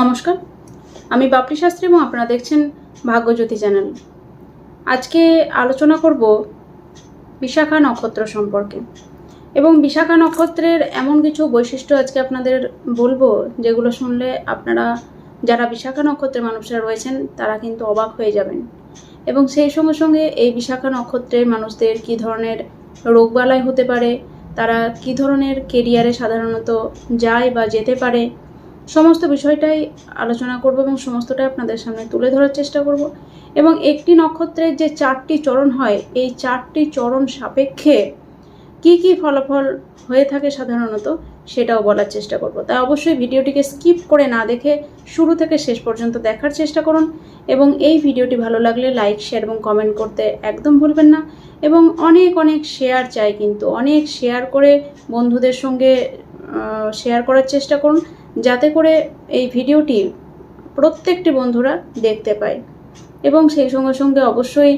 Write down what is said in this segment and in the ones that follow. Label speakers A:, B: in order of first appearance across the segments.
A: নমস্কার। আমি বাপরি শাস্ত্রী এবং আপনারা দেখছেন ভাগ্যজ্যোতি চ্যানেল। আজকে আলোচনা করব বিশাখা নক্ষত্র সম্পর্কে। এবং বিশাখা নক্ষত্রের এমন কিছু বৈশিষ্ট্য আজকে আপনাদের বলব, যেগুলো শুনলে আপনারা যারা বিশাখা নক্ষত্রের মানুষরা রয়েছেন, তারা কিন্তু অবাক হয়ে যাবেন। এবং সেই সঙ্গে সঙ্গে এই বিশাখা নক্ষত্রের মানুষদের কী ধরনের রোগবালাই হতে পারে, তারা কী ধরনের কেরিয়ারে সাধারণত যায় বা যেতে পারে সমস্ত বিষয়টাই আলোচনা করব এবং সমস্তটাই আপনাদের সামনে তুলে ধরার চেষ্টা করব। এবং একটি নক্ষত্রের যে চারটি চরণ হয়, এই চারটি চরণ সাপেক্ষে কি কি ফলাফল হয়ে থাকে সাধারণত সেটাও বলার চেষ্টা করব। তাই অবশ্যই ভিডিওটিকে স্কিপ করে না দেখে শুরু থেকে শেষ পর্যন্ত দেখার চেষ্টা করুন এবং এই ভিডিওটি ভালো লাগলে লাইক, শেয়ার এবং কমেন্ট করতে একদম ভুলবেন না। এবং অনেক অনেক শেয়ার চাই কিন্তু, অনেক শেয়ার করে বন্ধুদের সঙ্গে শেয়ার করার চেষ্টা করুন। যাতে করে এই ভিডিওটি প্রত্যেকটি বন্ধুরা দেখতে পায়। এবং সেই সঙ্গে সঙ্গে অবশ্যই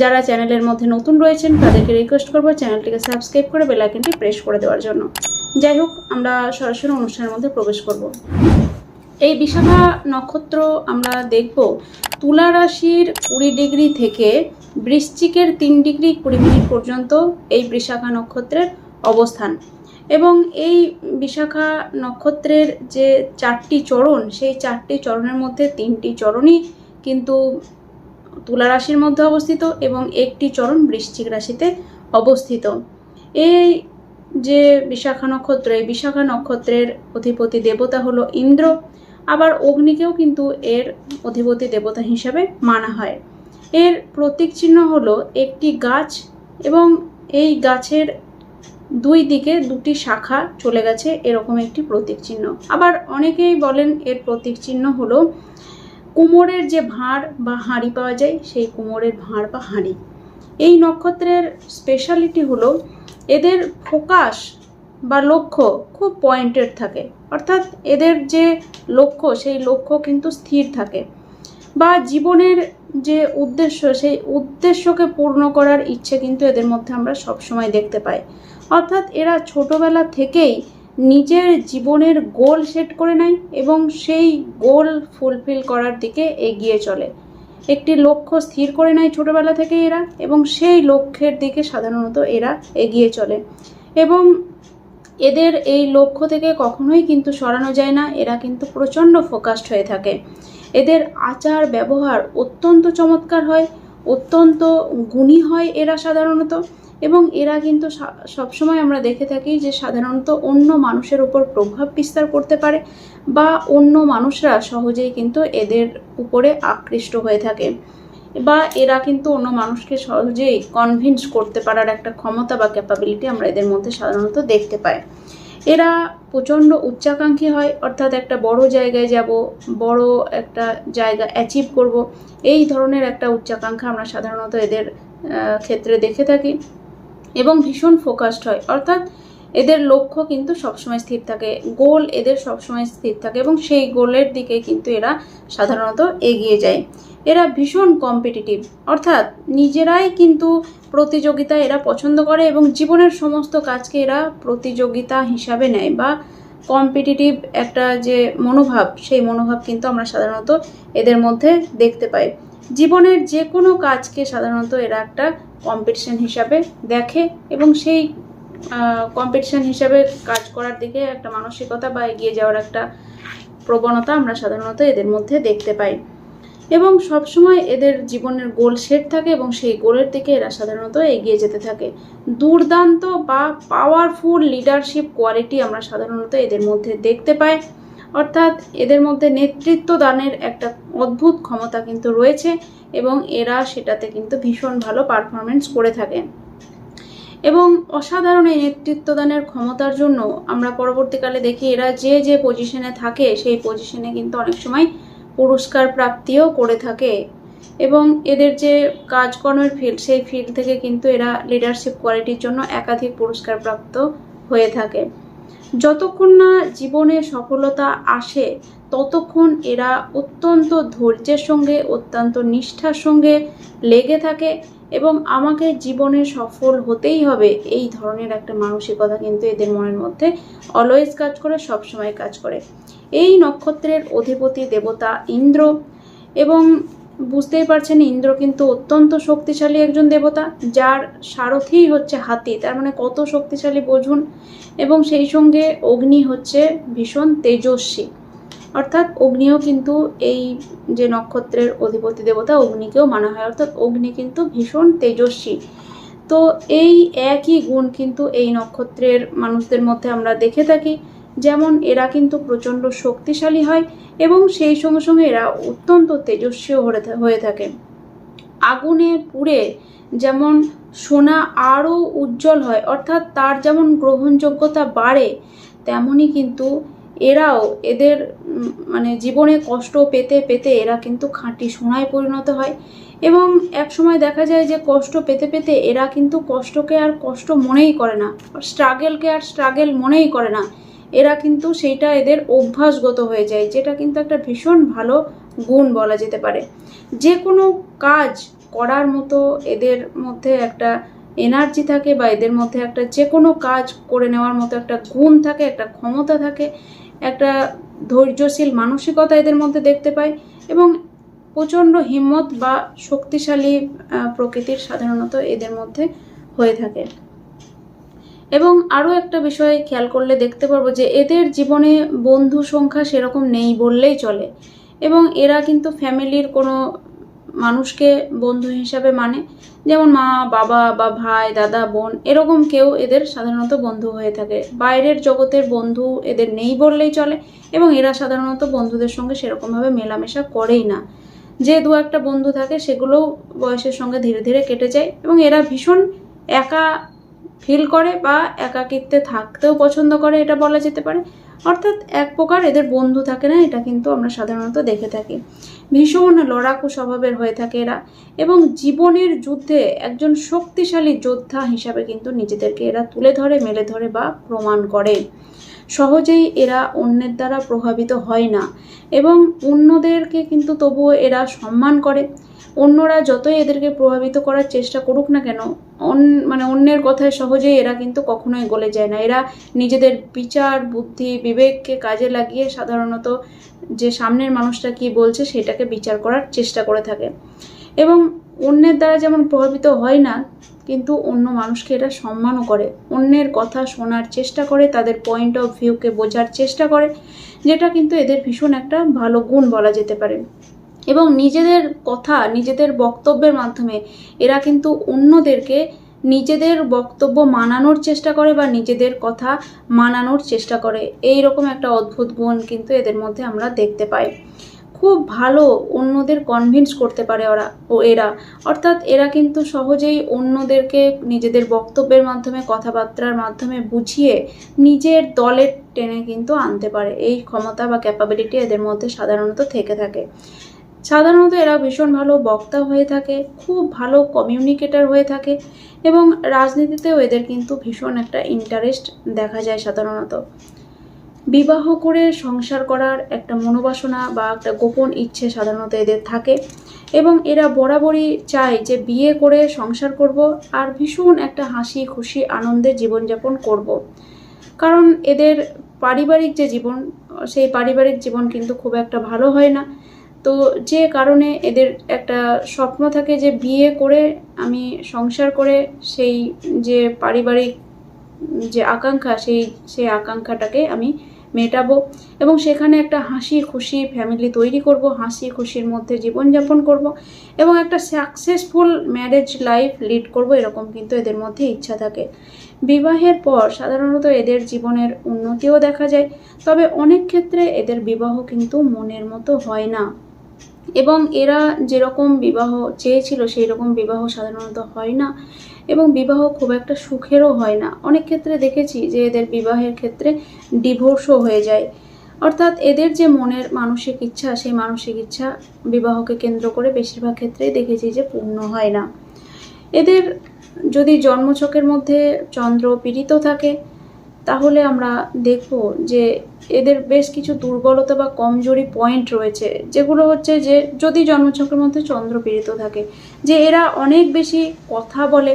A: যারা চ্যানেলের মধ্যে নতুন রয়েছেন, তাদেরকে রিকোয়েস্ট করব চ্যানেলটিকে সাবস্ক্রাইব করে বেলাইকনটি প্রেস করে দেওয়ার জন্য। যাই হোক, আমরা সরাসরি অনুষ্ঠানের মধ্যে প্রবেশ করব। এই বিশাখা নক্ষত্র আমরা দেখব তুলা রাশির কুড়ি ডিগ্রি থেকে বৃশ্চিকের তিন ডিগ্রি কুড়ি মিনিট পর্যন্ত এই বিশাখা নক্ষত্রের অবস্থান। এবং এই বিশাখা নক্ষত্রের যে চারটি চরণ, সেই চারটি চরণের মধ্যে তিনটি চরণই কিন্তু তুলা রাশির মধ্যে অবস্থিত এবং একটি চরণ বৃশ্চিক রাশিতে অবস্থিত। এই যে বিশাখা নক্ষত্র, এই বিশাখা নক্ষত্রের অধিপতি দেবতা হলো ইন্দ্র। আবার অগ্নিকেও কিন্তু এর অধিপতি দেবতা হিসাবে মানা হয়। এর প্রতীক চিহ্ন হলো একটি গাছ এবং এই গাছের দুই দিকে দুটি শাখা চলে গেছে, এরকম একটি প্রতীক চিহ্ন। আবার অনেকেই বলেন এর প্রতীক চিহ্ন হলো কুমোরের যে ভাঁড় বা হাঁড়ি পাওয়া যায়, সেই কুমোরের ভাঁড় বা হাঁড়ি। এই নক্ষত্রের স্পেশালিটি হলো এদের ফোকাস বা লক্ষ্য খুব পয়েন্টেড থাকে। অর্থাৎ এদের যে লক্ষ্য, সেই লক্ষ্য কিন্তু স্থির থাকে। বা জীবনের যে উদ্দেশ্য, সেই উদ্দেশ্যকে পূর্ণ করার ইচ্ছে কিন্তু এদের মধ্যে আমরা সবসময় দেখতে পাই। অর্থাৎ এরা ছোটবেলা থেকেই নিজের জীবনের গোল সেট করে নেয় এবং সেই গোল ফুলফিল করার দিকে এগিয়ে চলে। একটি লক্ষ্য স্থির করে নেয় ছোটবেলা থেকে এরা এবং সেই লক্ষ্যের দিকে সাধারণত এরা এগিয়ে চলে। এবং এদের এই লক্ষ্য থেকে কখনোই কিন্তু সরানো যায় না, এরা কিন্তু প্রচণ্ড ফোকাসড হয়ে থাকে। এদের আচার ব্যবহার অত্যন্ত চমৎকার হয়, অত্যন্ত গুণী হয় এরা সাধারণত। এবং এরা কিন্তু সবসময় আমরা দেখে থাকি যে সাধারণত অন্য মানুষের উপর প্রভাব বিস্তার করতে পারে বা অন্য মানুষরা সহজেই কিন্তু এদের উপরে আকৃষ্ট হয়ে থাকে বা এরা কিন্তু অন্য মানুষকে সহজেই কনভিন্স করতে পারার একটা ক্ষমতা বা ক্যাপাবিলিটি আমরা এদের মধ্যে সাধারণত দেখতে পাই। এরা প্রচণ্ড উচ্চাকাঙ্ক্ষী হয়, অর্থাৎ একটা বড় জায়গায় যাব, বড় একটা জায়গা অ্যাচিভ করব, এই ধরনের একটা উচ্চাকাঙ্ক্ষা আমরা সাধারণত এদের ক্ষেত্রে দেখে থাকি। এবং ভীষণ ফোকাসড হয়। অর্থাৎ এদের লক্ষ্য কিন্তু সবসময় স্থির থাকে। গোল এদের সবসময় স্থির থাকে এবং সেই গোলের দিকে কিন্তু এরা সাধারণত এগিয়ে যায়। এরা ভীষণ কম্পিটিটিভ অর্থাৎ নিজেরাই কিন্তু প্রতিযোগিতা এরা পছন্দ করে এবং জীবনের সমস্ত কাজকে এরা প্রতিযোগিতা হিসাবে নেয় বা কম্পিটিটিভ একটা যে মনোভাব, সেই মনোভাব কিন্তু আমরা সাধারণত এদের মধ্যে দেখতে পাই। জীবনের যে কোনো কাজকে সাধারণত এরা একটা কম্পিটিশন হিসাবে দেখে এবং সেই কম্পিটিশান হিসাবে কাজ করার দিকে একটা মানসিকতা বা এগিয়ে যাওয়ার একটা প্রবণতা আমরা সাধারণত এদের মধ্যে দেখতে পাই। এবং সবসময় এদের জীবনের গোল সেট থাকে এবং সেই গোলের দিকে এরা সাধারণত এগিয়ে যেতে থাকে। দুর্দান্ত বা পাওয়ারফুল লিডারশিপ কোয়ালিটি আমরা সাধারণত এদের মধ্যে দেখতে পাই। অর্থাৎ এদের মধ্যে নেতৃত্ব দানের একটা অদ্ভুত ক্ষমতা কিন্তু রয়েছে এবং এরা সেটাতে কিন্তু ভীষণ ভালো পারফরমেন্স করে থাকে। এবং অসাধারণ এই নেতৃত্বদানের ক্ষমতার জন্য আমরা পরবর্তীকালে দেখি এরা যে যে পজিশনে থাকে সেই পজিশনে কিন্তু অনেক সময় পুরস্কার প্রাপ্তিও করে থাকে এবং এদের যে কাজকর্মের ফিল্ড সেই ফিল্ড থেকে কিন্তু এরা লিডারশিপ কোয়ালিটির জন্য একাধিক পুরস্কার প্রাপ্ত হয়ে থাকে। যতক্ষণ না জীবনে সফলতা আসে, ততক্ষণ এরা অত্যন্ত ধৈর্যের সঙ্গে, অত্যন্ত নিষ্ঠার সঙ্গে লেগে থাকে এবং আমাকে জীবনে সফল হতেই হবে। এই ধরনের একটা মানসিকতা কিন্তু এদের মনের মধ্যে অলওয়েজ কাজ করে সব সময় কাজ করে। এই নক্ষত্রের অধিপতি দেবতা ইন্দ্র এবং বুঝতেই পারছেন, ইন্দ্র কিন্তু অত্যন্ত শক্তিশালী একজন দেবতা, যার সারথিই হচ্ছে হাতি। তার মানে কত শক্তিশালী, বোঝুন। এবং সেই সঙ্গে অগ্নি হচ্ছে ভীষণ তেজস্বী। অর্থাৎ অগ্নিও কিন্তু এই যে নক্ষত্রের অধিপতি দেবতা, অগ্নিকেও মানা হয়। অর্থাৎ অগ্নি কিন্তু ভীষণ তেজস্বী। তো এই একই গুণ কিন্তু এই নক্ষত্রের মানুষদের মধ্যে আমরা দেখে থাকি। যেমন এরা কিন্তু প্রচণ্ড শক্তিশালী হয় এবং সেই সঙ্গে সঙ্গে এরা অত্যন্ত তেজস্বীও হয়ে থাকে। আগুনে পুড়ে যেমন সোনা আরও উজ্জ্বল হয়, অর্থাৎ তার যেমন গ্রহণযোগ্যতা বাড়ে তেমনই কিন্তু এরাও এদের মানে জীবনে কষ্ট পেতে পেতে এরা কিন্তু খাঁটি সোনায় পরিণত হয় এবং এক সময় দেখা যায় যে কষ্ট পেতে পেতে এরা কিন্তু কষ্টকে আর কষ্ট মনেই করে না, স্ট্রাগেলকে আর স্ট্রাগেল মনেই করে না। এরা কিন্তু সেইটা এদের অভ্যাসগত হয়ে যায়, যেটা কিন্তু একটা ভীষণ ভালো গুণ বলা যেতে পারে। যে কোনো কাজ করার মতো এদের মধ্যে একটা এনার্জি থাকে বা এদের মধ্যে একটা যে কোনো কাজ করে নেওয়ার মতো একটা গুণ থাকে, একটা ক্ষমতা থাকে, একটা ধৈর্যশীল মানসিকতা এদের মধ্যে দেখতে পাই এবং প্রচণ্ড হিম্মত বা শক্তিশালী প্রকৃতির সাধারণত এদের মধ্যে হয়ে থাকে। এবং আরও একটা বিষয় খেয়াল করলে দেখতে পারব যে এদের জীবনে বন্ধু সংখ্যা সেরকম নেই বললেই চলে। এবং এরা কিন্তু ফ্যামিলির কোনো মানুষকে বন্ধু হিসাবে মানে। যেমন মা, বাবা বা ভাই, দাদা, বোন, এরকম কেউ এদের সাধারণত বন্ধু হয়ে থাকে। বাইরের জগতের বন্ধু এদের নেই বললেই চলে এবং এরা সাধারণত বন্ধুদের সঙ্গে সেরকমভাবে মেলামেশা করেই না। যে দু একটা বন্ধু থাকে সেগুলোও বয়সের সঙ্গে ধীরে ধীরে কেটে যায় এবং এরা ভীষণ একা ফিল করে বা একাকিত্বে থাকতেও পছন্দ করে, এটা বলা যেতে পারে। অর্থাৎ এক প্রকার এদের বন্ধু থাকে না, এটা কিন্তু আমরা সাধারণত দেখে থাকি। ভীষণ লড়াকু স্বভাবের হয়ে থাকে এরা এবং জীবনের যুদ্ধে একজন শক্তিশালী যোদ্ধা হিসাবে কিন্তু নিজেদেরকে এরা তুলে ধরে, মেলে ধরে বা প্রমাণ করে। সহজেই এরা অন্যের দ্বারা প্রভাবিত হয় না এবং অন্যদেরকে কিন্তু তবুও এরা সম্মান করে। অন্যরা যতই এদেরকে প্রভাবিত করার চেষ্টা করুক না কেন মানে অন্যের কথায় সহজেই এরা কিন্তু কখনোই গলে যায় না। এরা নিজেদের বিচার, বুদ্ধি, বিবেককে কাজে লাগিয়ে সাধারণত যে সামনের মানুষটা কি বলছে সেটাকে বিচার করার চেষ্টা করে থাকে। এবং অন্যের দ্বারা যেমন প্রভাবিত হয় না, কিন্তু অন্য মানুষকে এরা সম্মানও করে। অন্যের কথা শোনার চেষ্টা করে, তাদের পয়েন্ট অফ ভিউকে বোঝার চেষ্টা করে, যেটা কিন্তু এদের ভীষণ একটা ভালো গুণ বলা যেতে পারে। এবং নিজেদের কথা, নিজেদের বক্তব্যের মাধ্যমে এরা কিন্তু অন্যদেরকে নিজেদের বক্তব্য মানানোর চেষ্টা করে বা নিজেদের কথা মানানোর চেষ্টা করে। এই রকম একটা অদ্ভুত গুণ কিন্তু এদের মধ্যে আমরা দেখতে পাই। খুব ভালো অন্যদের কনভিন্স করতে পারে ওরা ও এরা। অর্থাৎ এরা কিন্তু সহজেই অন্যদেরকে নিজেদের বক্তব্যের মাধ্যমে, কথাবার্তার মাধ্যমে বুঝিয়ে নিজের দলের টেনে কিন্তু আনতে পারে। এই ক্ষমতা বা ক্যাপাবিলিটি এদের মধ্যে সাধারণত থেকে থাকে। সাধারণত এরা ভীষণ ভালো বক্তা হয়ে থাকে, খুব ভালো কমিউনিকেটর হয়ে থাকে এবং রাজনীতিতেও এদের কিন্তু ভীষণ একটা ইন্টারেস্ট দেখা যায় সাধারণত বিবাহ করে সংসার করার একটা মনোবাসনা বা একটা গোপন ইচ্ছে সাধারণত এদের থাকে এবং এরা বরাবরই চায় যে বিয়ে করে সংসার করব আর ভীষণ একটা হাসি খুশি আনন্দে জীবনযাপন করব। কারণ এদের পারিবারিক যে জীবন, সেই পারিবারিক জীবন কিন্তু খুব একটা ভালো হয় না তো যে কারণে এদের একটা স্বপ্ন থাকে যে বিয়ে করে আমি সংসার করে সেই যে পারিবারিক যে আকাঙ্ক্ষা, সেই সেই আকাঙ্ক্ষাটাকে আমি মেটাবো এবং সেখানে একটা হাসি খুশি ফ্যামিলি তৈরি করব, হাসি খুশির মধ্যে জীবনযাপন করব এবং একটা সাকসেসফুল ম্যারেজ লাইফ লিড করব এরকম কিন্তু এদের মধ্যে ইচ্ছা থাকে। বিবাহের পর সাধারণত এদের জীবনের উন্নতিও দেখা যায়, তবে অনেক ক্ষেত্রে এদের বিবাহ কিন্তু মনের মতো হয় না। এবং এরা যেরকম বিবাহ চেয়েছিল সেই রকম বিবাহ সাধারণত হয় না এবং বিবাহ খুব একটা সুখেরও হয় না। অনেক ক্ষেত্রে দেখেছি যে এদের বিবাহের ক্ষেত্রে ডিভোর্সও হয়ে যায়। অর্থাৎ এদের যে মনের মানসিক ইচ্ছা, সেই মানসিক ইচ্ছা বিবাহকে কেন্দ্র করে বেশিরভাগ ক্ষেত্রেই দেখেছি যে পূর্ণ হয় না। এদের যদি জন্মছকের মধ্যে চন্দ্র পীড়িত থাকে তাহলে আমরা দেখব যে এদের বেশ কিছু দুর্বলতা বা কমজোরি পয়েন্ট রয়েছে, যেগুলো হচ্ছে যে যদি জন্মছকের মধ্যে চন্দ্র পীড়িত থাকে, যে এরা অনেক বেশি কথা বলে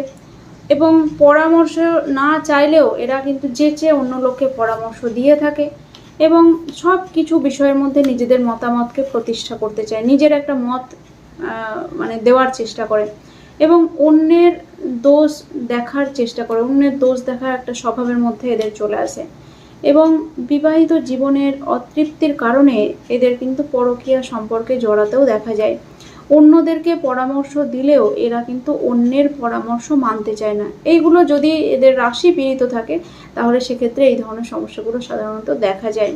A: এবং পরামর্শ না চাইলেও এরা কিন্তু যে চেয়ে অন্য লোককে পরামর্শ দিয়ে থাকে এবং সব কিছু বিষয়ের মধ্যে নিজেদের মতামতকে প্রতিষ্ঠা করতে চায়, নিজের একটা মত মানে দেওয়ার চেষ্টা করে। এবং অন্যের দোষ দেখার চেষ্টা করে, অন্যের দোষ দেখার একটা স্বভাবের মধ্যে এদের চলে আসে। এবং বিবাহিত জীবনের অতৃপ্তির কারণে এদের কিন্তু পরকীয়া সম্পর্কে জড়াতেও দেখা যায়। অন্যদেরকে পরামর্শ দিলেও এরা কিন্তু অন্যের পরামর্শ মানতে চায় না। এইগুলো যদি এদের রাশি পীড়িত থাকে, তাহলে সেক্ষেত্রে এই ধরনের সমস্যাগুলো সাধারণত দেখা যায়।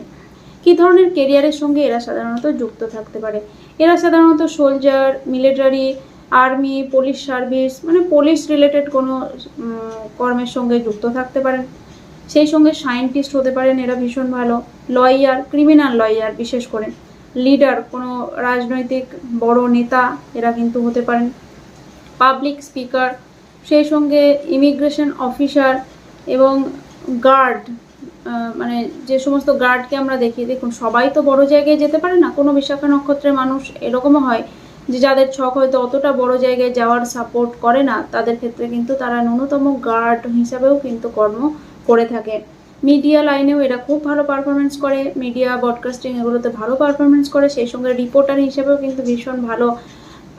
A: কী ধরনের কেরিয়ারের সঙ্গে এরা সাধারণত যুক্ত থাকতে পারে? এরা সাধারণত soldier military army, police service মানে পুলিশ রিলেটেড কোনো কর্মের সঙ্গে যুক্ত থাকতে পারেন। সেই সঙ্গে সায়েন্টিস্ট হতে পারেন, এরা ভীষণ ভালো। লয়ার ক্রিমিনাল লয়ার বিশেষ করে। লিডার কোনো রাজনৈতিক বড় নেতা, এরা কিন্তু হতে পারেন। পাবলিক স্পিকার সেই সঙ্গে ইমিগ্রেশন অফিসার এবং গার্ড মানে যে সমস্ত গার্ডকে আমরা দেখি, দেখুন, সবাই তো বড় জায়গায় যেতে পারে না। কোনো বিশাখা নক্ষত্রের মানুষ এরকমও হয় যে যাদের ছক হয়তো অতটা বড় জায়গায় যাওয়ার সাপোর্ট করে না, তাদের ক্ষেত্রে কিন্তু তারা ন্যূনতম গার্ড হিসাবেও কিন্তু কর্ম করে থাকে মিডিয়া লাইনেও এরা খুব ভালো পারফরমেন্স করে মিডিয়া ব্রডকাস্টিং এগুলোতে ভালো পারফরমেন্স করে, সেই সঙ্গে রিপোর্টার হিসেবেও কিন্তু ভীষণ ভালো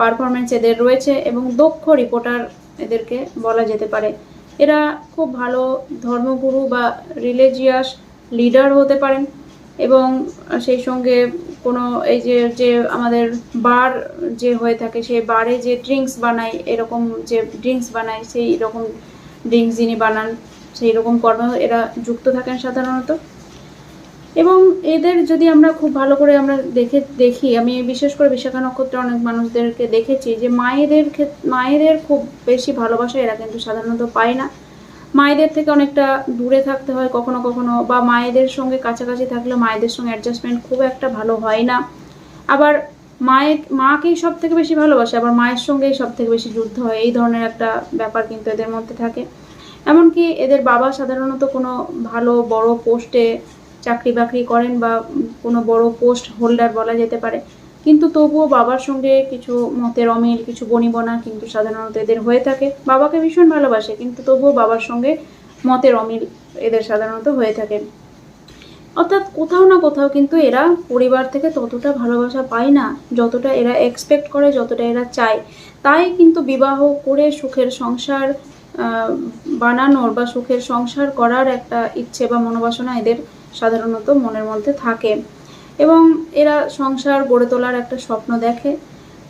A: পারফরমেন্স এদের রয়েছে এবং দক্ষ রিপোর্টার এদেরকে বলা যেতে পারে। এরা খুব ভালো ধর্মগুরু বা রিলিজিয়াস লিডার হতে পারেন। এবং সেই সঙ্গে কোনো এই যে যে আমাদের বার যে হয়ে থাকে, সেই বারে যে ড্রিঙ্কস বানায় এরকম যে ড্রিঙ্কস বানায় সেই রকম ড্রিঙ্কস যিনি বানান, সেই রকম কর্ম এরা যুক্ত থাকেন সাধারণত। এবং এদের যদি আমরা খুব ভালো করে আমরা দেখে, দেখি, আমি বিশেষ করে বিশাখা নক্ষত্রে অনেক মানুষদেরকে দেখেছি যে মায়েদের ক্ষেত, মায়েদের খুব বেশি ভালোবাসা এরা কিন্তু সাধারণত পায় না। মায়েদের থেকে অনেকটা দূরে থাকতে হয় কখনো কখনো, বা মায়েদের সঙ্গে কাছাকাছি থাকলে মায়েদের সঙ্গে অ্যাডজাস্টমেন্ট খুব একটা ভালো হয় না। আবার মায়ের মাকেই সব থেকে বেশি ভালোবাসে, আবার মায়ের সঙ্গেই সব থেকে বেশি যুদ্ধ হয়, এই ধরনের একটা ব্যাপার কিন্তু এদের মধ্যে থাকে। এমনকি এদের বাবা সাধারণত কোনো ভালো বড় পোস্টে চাকরি বাকরি করেন বা কোনো বড় পোস্ট হোল্ডার বলা যেতে পারে। কিন্তু তবুও বাবার সঙ্গে কিছু মতের অমিল, কিছু বনিবনা কিন্তু সাধারণত এদের হয়ে থাকে। বাবাকে ভীষণ ভালোবাসে, কিন্তু তবুও বাবার সঙ্গে মতের অমিল এদের সাধারণত হয়ে থাকে। অর্থাৎ কোথাও না কোথাও কিন্তু এরা পরিবার থেকে ততটা ভালোবাসা পায় না, যতটা এরা এক্সপেক্ট করে, যতটা এরা চায়। তাই কিন্তু বিবাহ করে সুখের সংসার বানানোর বা সুখের সংসার করার একটা ইচ্ছে বা মনোবাসনা এদের সাধারণত মনের মধ্যে থাকে। এবং এরা সংসার গড়ে তোলার একটা স্বপ্ন দেখে।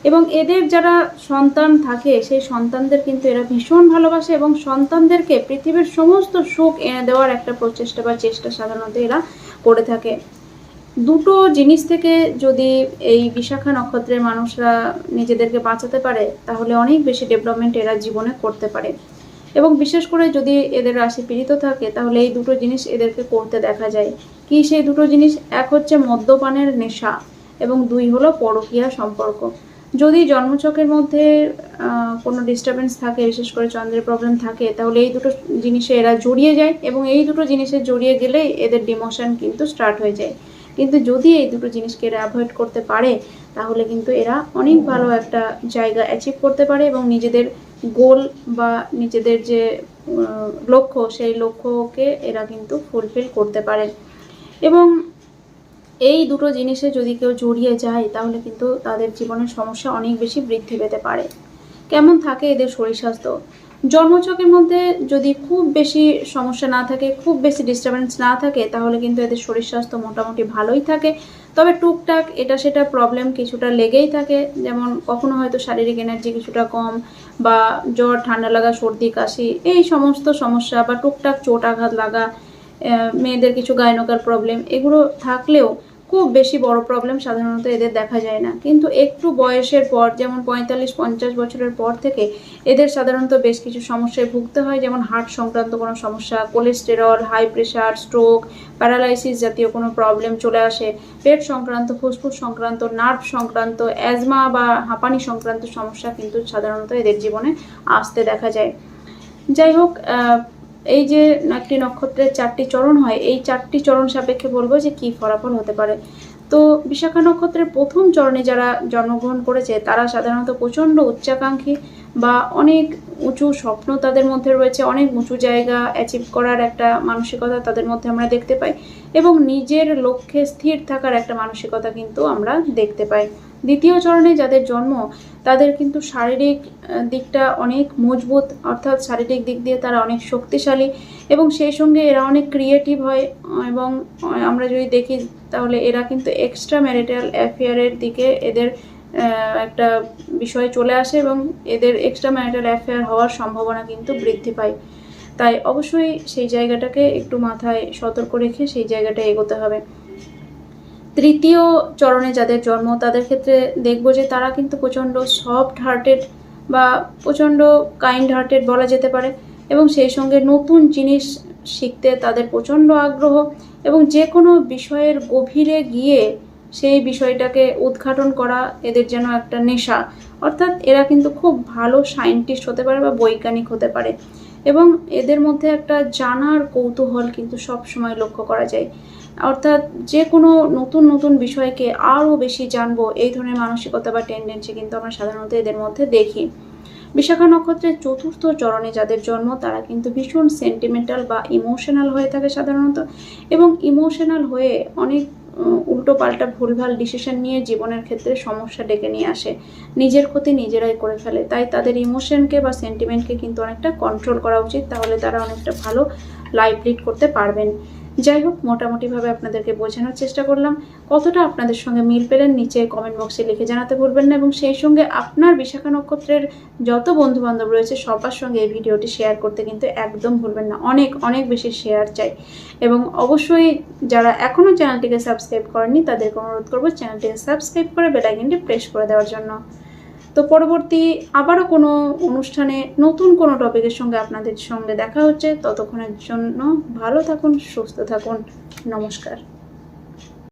A: এবং এদের যারা সন্তান থাকে, সেই সন্তানদের কিন্তু এরা ভীষণ ভালোবাসে এবং সন্তানদেরকে পৃথিবীর সমস্ত সুখ এনে দেওয়ার একটা প্রচেষ্টা বা চেষ্টা সাধারণত এরা করে থাকে। দুটো জিনিস থেকে যদি এই বিশাখা নক্ষত্রের মানুষরা নিজেদেরকে বাঁচাতে পারে, তাহলে অনেক বেশি ডেভেলপমেন্ট এরা জীবনে করতে পারে। এবং বিশেষ করে যদি এদের রাশি পীড়িত থাকে, তাহলে এই দুটো জিনিস এদেরকে করতে দেখা যায়। কি সেই দুটো জিনিস? এক হচ্ছে মদ্যপানের নেশা এবং দুই হলো পরকীয়া সম্পর্ক। যদি জন্মচকের মধ্যে কোনো ডিস্টারবেন্স থাকে, বিশেষ করে চন্দ্রের প্রবলেম থাকে, তাহলে এই দুটো জিনিসে এরা জড়িয়ে যায় এবং এই দুটো জিনিসে জড়িয়ে গেলেই এদের ডিমোশন কিন্তু স্টার্ট হয়ে যায়। কিন্তু যদি এই দুটো জিনিসকে এরা অ্যাভয়েড করতে পারে, তাহলে কিন্তু এরা অনেক ভালো একটা জায়গা অ্যাচিভ করতে পারে এবং নিজেদের গোল বা নিজেদের যে লক্ষ্য, সেই লক্ষ্যকে এরা কিন্তু ফুলফিল করতে পারে। এবং এই দুটো জিনিসে যদি কেউ জড়িয়ে যায়, তাহলে কিন্তু তাদের জীবনের সমস্যা অনেক বেশি বৃদ্ধি পেতে পারে। কেমন থাকে এদের শরীর স্বাস্থ্য? জন্মছকের মধ্যে যদি খুব বেশি সমস্যা না থাকে, খুব বেশি ডিস্টারবেন্স না থাকে, তাহলে কিন্তু এদের শরীর স্বাস্থ্য মোটামুটি ভালোই থাকে। তবে টুকটাক এটা সেটা প্রবলেম কিছুটা লেগেই থাকে। যেমন কখনো হয়তো শারীরিক এনার্জি কিছুটা কম বা জ্বর, ঠান্ডা লাগা, সর্দি, কাশি, এই সমস্ত সমস্যা বা টুকটাক চোট আঘাত লাগা মেয়েদের কিছু গায়নকার প্রবলেম এগুলো থাকলেও খুব বেশি বড় প্রবলেম সাধারণত এদের দেখা যায় না। কিন্তু একটু বয়সের পর, যেমন পঁয়তাল্লিশ, পঞ্চাশ বছরের পর থেকে এদের সাধারণত বেশ কিছু সমস্যায় ভুগতে হয়, যেমন হার্ট সংক্রান্ত কোনো সমস্যা cholesterol high pressure stroke paralysis জাতীয় কোনো প্রবলেম চলে আসে। পেট সংক্রান্ত, ফুসফুস সংক্রান্ত নার্ভ সংক্রান্ত অ্যাজমা বা হাঁপানি সংক্রান্ত সমস্যা কিন্তু সাধারণত এদের জীবনে আসতে দেখা যায়। যাই হোক এই যে একটি নক্ষত্রের চারটি চরণ হয়, এই চারটি চরণ সাপেক্ষে বলব যে কি ফলাফল হতে পারে। তো বিশাখা নক্ষত্রের প্রথম চরণে যারা জন্মগ্রহণ করেছে, তারা সাধারণত প্রচণ্ড উচ্চাকাঙ্ক্ষী বা অনেক উঁচু স্বপ্ন তাদের মধ্যে রয়েছে, অনেক উঁচু জায়গা অ্যাচিভ করার একটা মানসিকতা তাদের মধ্যে আমরা দেখতে পাই এবং নিজের লক্ষ্যে স্থির থাকার একটা মানসিকতা কিন্তু আমরা দেখতে পাই। দ্বিতীয় চরণে যাদের জন্ম, তাদের কিন্তু শারীরিক দিকটা অনেক মজবুত, অর্থাৎ শারীরিক দিক দিয়ে তারা অনেক শক্তিশালী এবং সেই সঙ্গে এরা অনেক ক্রিয়েটিভ হয় এবং আমরা যদি দেখি তাহলে এরা কিন্তু এক্সট্রা ম্যারিটাল অ্যাফেয়ারের দিকে এদের একটা বিষয় চলে আসে এবং এদের এক্সট্রা ম্যারিটাল অ্যাফেয়ার হওয়ার সম্ভাবনা কিন্তু বৃদ্ধি পায়। তাই অবশ্যই সেই জায়গাটাকে একটু মাথায় সতর্ক রেখে সেই জায়গাটা এগোতে হবে। তৃতীয় চরণে যাদের জন্ম, তাদের ক্ষেত্রে দেখব যে তারা কিন্তু প্রচণ্ড সফট হার্টেড বা প্রচণ্ড কাইন্ড হার্টেড বলা যেতে পারে এবং সেই সঙ্গে নতুন জিনিস শিখতে তাদের প্রচণ্ড আগ্রহ এবং যে কোনো বিষয়ের গভীরে গিয়ে সেই বিষয়টাকে উদ্ঘাটন করা এদের যেন একটা নেশা। অর্থাৎ এরা কিন্তু খুব ভালো সায়েন্টিস্ট হতে পারে বা বৈজ্ঞানিক হতে পারে। এবং এদের মধ্যে একটা জানার কৌতূহল কিন্তু সব সময় লক্ষ্য করা যায়। অর্থাৎ যে কোনো নতুন নতুন বিষয়কে আরও বেশি জানব, এই ধরনের মানসিকতা বা টেন্ডেন্সি কিন্তু আমরা সাধারণত এদের মধ্যে দেখি। বিশাখা নক্ষত্রের চতুর্থ চরণে যাদের জন্ম, তারা কিন্তু ভীষণ সেন্টিমেন্টাল বা ইমোশনাল হয়ে থাকে সাধারণত এবং ইমোশনাল হয়ে অনেক উল্টো পাল্টা ভুলভাল ডিসিশন নিয়ে জীবনের ক্ষেত্রে সমস্যা ডেকে নিয়ে আসে। নিজের ক্ষতি নিজেরাই করে ফেলে। তাই তাদের ইমোশনকে বা সেন্টিমেন্টকে কিন্তু অনেকটা কন্ট্রোল করা উচিত। তাহলে তারা অনেকটা ভালো লাইফ লিড করতে পারবেন। যাই হোক, মোটামুটিভাবে আপনাদেরকে বোঝানোর চেষ্টা করলাম। কতটা আপনাদের সঙ্গে মিল পেলেন নিচে কমেন্ট বক্সে লিখে জানাতে ভুলবেন না এবং সেই সঙ্গে আপনার বিশাখা নক্ষত্রের যত বন্ধু বান্ধব রয়েছে, সবার সঙ্গে এই ভিডিওটি শেয়ার করতে কিন্তু একদম ভুলবেন না। অনেক অনেক বেশি শেয়ার চাই। এবং অবশ্যই যারা এখনও চ্যানেলটিকে সাবস্ক্রাইব করেননি, তাদেরকে অনুরোধ করব চ্যানেলটিকে সাবস্ক্রাইব করে বেলাইকনটি প্রেস করে দেওয়ার জন্য। তো পরবর্তী আবারও কোনো অনুষ্ঠানে নতুন কোনো টপিকের সঙ্গে আপনাদের সঙ্গে দেখা হচ্ছে। ততক্ষণের জন্য ভালো থাকুন, সুস্থ থাকুন। নমস্কার।